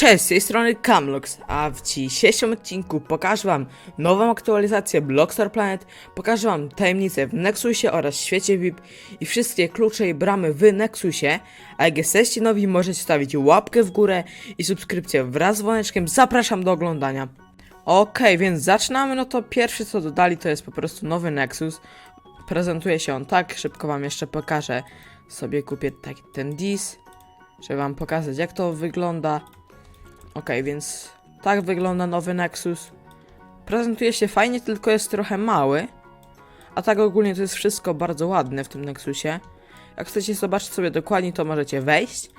Cześć, z tej strony Camlox, a w dzisiejszym odcinku pokażę wam nową aktualizację Blockstar Planet, pokażę wam tajemnice w Nexusie oraz świecie VIP i wszystkie klucze i bramy w Nexusie, a jak jesteście nowi możecie stawić łapkę w górę i subskrypcję wraz z dzwoneczkiem, zapraszam do oglądania. Okej, więc zaczynamy, no to pierwsze co dodali to jest po prostu nowy Nexus, prezentuje się on tak, szybko wam jeszcze pokażę, sobie kupię taki ten dis, żeby wam pokazać jak to wygląda. Okej, więc tak wygląda nowy Nexus. Prezentuje się fajnie, tylko jest trochę mały. A tak ogólnie to jest wszystko bardzo ładne w tym Nexusie. Jak chcecie zobaczyć sobie dokładnie, to możecie wejść.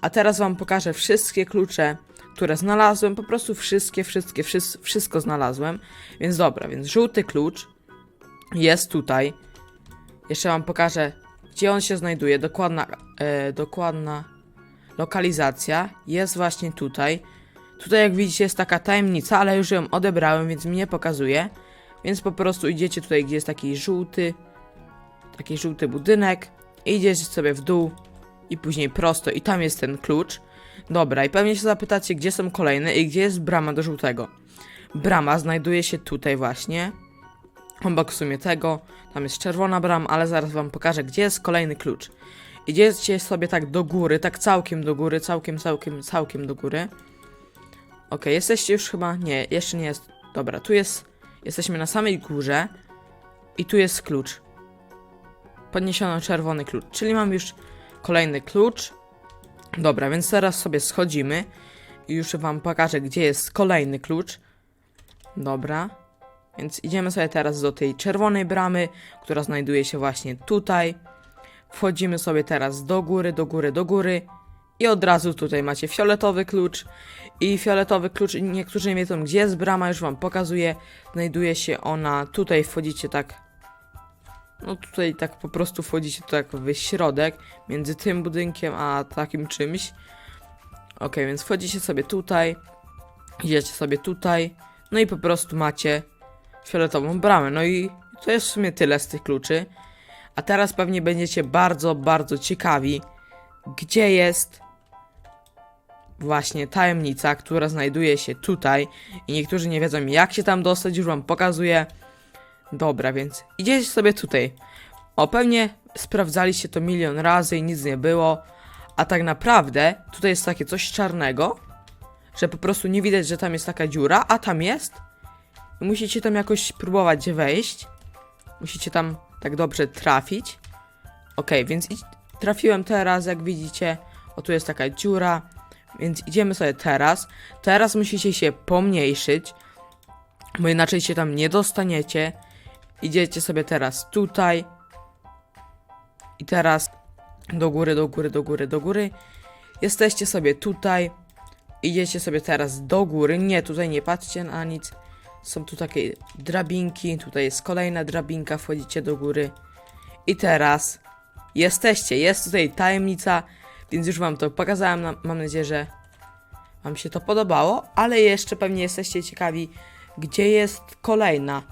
A teraz wam pokażę wszystkie klucze, które znalazłem. Po prostu wszystkie, wszystkie, wszys wszystko znalazłem. Więc dobra, więc żółty klucz jest tutaj. Jeszcze wam pokażę, gdzie on się znajduje. Dokładna, e, dokładna lokalizacja jest właśnie tutaj. Tutaj jak widzicie jest taka tajemnica, ale już ją odebrałem, więc mi nie pokazuje. Więc po prostu idziecie tutaj, gdzie jest taki żółty, taki żółty budynek. I idziecie sobie w dół i później prosto i tam jest ten klucz. Dobra, i pewnie się zapytacie, gdzie są kolejne i gdzie jest brama do żółtego. Brama znajduje się tutaj właśnie. Obok w sumie tego. Tam jest czerwona brama, ale zaraz wam pokażę, gdzie jest kolejny klucz. Idziecie sobie tak do góry, tak całkiem do góry, całkiem, całkiem, całkiem do góry. Okej, jesteście już chyba. Nie, jeszcze nie jest. Dobra, tu jest. Jesteśmy na samej górze. I tu jest klucz. Podniesiono czerwony klucz. Czyli mam już kolejny klucz. Dobra, więc teraz sobie schodzimy. I już wam pokażę, gdzie jest kolejny klucz. Dobra. Więc idziemy sobie teraz do tej czerwonej bramy, która znajduje się właśnie tutaj. Wchodzimy sobie teraz do góry, do góry, do góry. I od razu tutaj macie fioletowy klucz. I fioletowy klucz, niektórzy nie wiedzą gdzie jest brama, już wam pokazuję. Znajduje się ona, tutaj wchodzicie tak... No tutaj tak po prostu wchodzicie tak w środek, między tym budynkiem a takim czymś. Ok, więc wchodzicie sobie tutaj, idziecie sobie tutaj, no i po prostu macie fioletową bramę. No i to jest w sumie tyle z tych kluczy. A teraz pewnie będziecie bardzo, bardzo ciekawi, gdzie jest właśnie tajemnica, która znajduje się tutaj i niektórzy nie wiedzą jak się tam dostać, już wam pokazuję. Dobra, więc idziecie sobie tutaj. O, pewnie sprawdzaliście to milion razy i nic nie było, a tak naprawdę tutaj jest takie coś czarnego, że po prostu nie widać, że tam jest taka dziura, a tam jest. I musicie tam jakoś próbować wejść. Musicie tam tak dobrze trafić. Ok, więc trafiłem teraz, jak widzicie. O, tu jest taka dziura. Więc idziemy sobie teraz. Teraz musicie się pomniejszyć, bo inaczej się tam nie dostaniecie. Idziecie sobie teraz tutaj. I teraz do góry, do góry, do góry, do góry. Jesteście sobie tutaj. Idziecie sobie teraz do góry. Nie, tutaj nie patrzcie na nic. Są tu takie drabinki. Tutaj jest kolejna drabinka. Wchodzicie do góry. I teraz jesteście. Jest tutaj tajemnica. Więc już wam to pokazałem. Mam nadzieję, że wam się to podobało. Ale jeszcze pewnie jesteście ciekawi, gdzie jest kolejna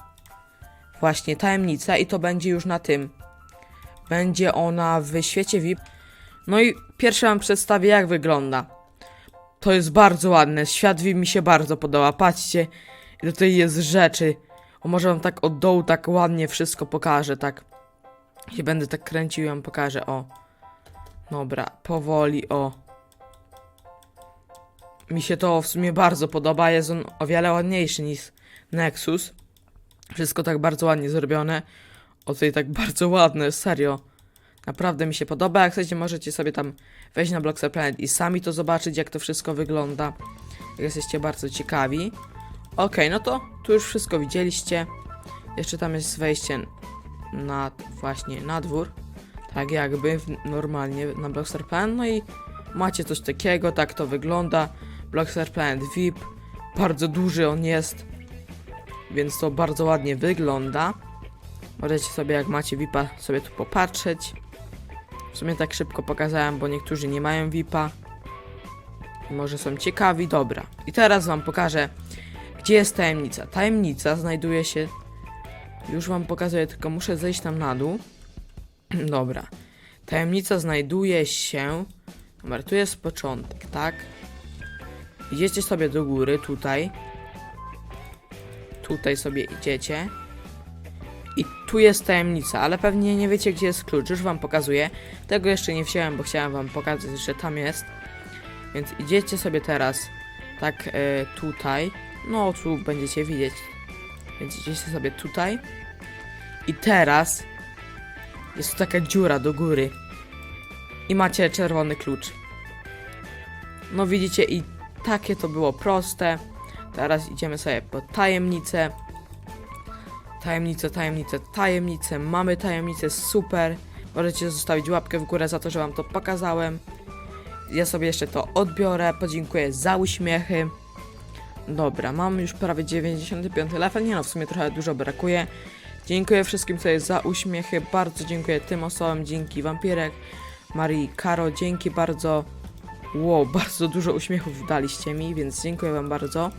właśnie tajemnica. I to będzie już na tym. Będzie ona w świecie VIP. No i pierwsze wam przedstawię, jak wygląda. To jest bardzo ładne. Świat VIP mi się bardzo podoba. Patrzcie, ile tutaj jest rzeczy. O, może wam tak od dołu tak ładnie wszystko pokażę, tak. I będę tak kręcił i wam pokażę, o. Dobra, powoli, o. Mi się to w sumie bardzo podoba, jest on o wiele ładniejszy niż Nexus. Wszystko tak bardzo ładnie zrobione. O, tutaj tak bardzo ładne, serio. Naprawdę mi się podoba, jak chcecie możecie sobie tam wejść na Blockstar Planet i sami to zobaczyć, jak to wszystko wygląda. Jesteście bardzo ciekawi. Okej, no to tu już wszystko widzieliście. Jeszcze tam jest wejście na właśnie na dwór. Tak jakby normalnie na Blockstar. No i macie coś takiego, tak to wygląda. Blockstar Planet VIP. Bardzo duży on jest. Więc to bardzo ładnie wygląda. Możecie sobie jak macie VIPa sobie tu popatrzeć. W sumie tak szybko pokazałem, bo niektórzy nie mają VIPa. Może są ciekawi, dobra. I teraz wam pokażę, gdzie jest tajemnica. Tajemnica znajduje się. Już wam pokazuję, tylko muszę zejść tam na dół. Dobra. Tajemnica znajduje się. Dobra, tu jest początek, tak? Idziecie sobie do góry, tutaj. Tutaj sobie idziecie. I tu jest tajemnica, ale pewnie nie wiecie, gdzie jest klucz. Już wam pokazuję. Tego jeszcze nie wziąłem, bo chciałem wam pokazać, że tam jest. Więc idziecie sobie teraz tak e, tutaj. No, tu będziecie widzieć. Więc idziecie sobie tutaj. I teraz jest tu taka dziura do góry. I macie czerwony klucz. No widzicie, i takie to było proste. Teraz idziemy sobie po tajemnicę. Tajemnice, tajemnice, tajemnice. Mamy tajemnicę, super. Możecie zostawić łapkę w górę za to, że wam to pokazałem. Ja sobie jeszcze to odbiorę. Podziękuję za uśmiechy. Dobra, mam już prawie 95 level. Nie no, w sumie trochę dużo brakuje. Dziękuję wszystkim tutaj za uśmiechy. Bardzo dziękuję tym osobom. Dzięki Wampirek, Marii, Karo. Dzięki bardzo. Wow, bardzo dużo uśmiechów daliście mi, więc dziękuję wam bardzo.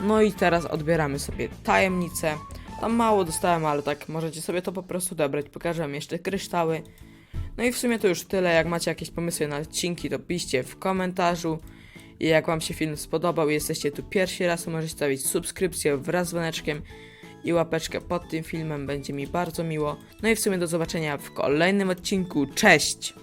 No i teraz odbieramy sobie tajemnicę. Tam mało dostałem, ale tak możecie sobie to po prostu dobrać. Pokażę wam jeszcze kryształy. No i w sumie to już tyle. Jak macie jakieś pomysły na odcinki, to piszcie w komentarzu. I jak wam się film spodobał i jesteście tu pierwszy raz, to możecie stawić subskrypcję wraz z dzwoneczkiem i łapeczkę pod tym filmem. Będzie mi bardzo miło. No i w sumie do zobaczenia w kolejnym odcinku. Cześć!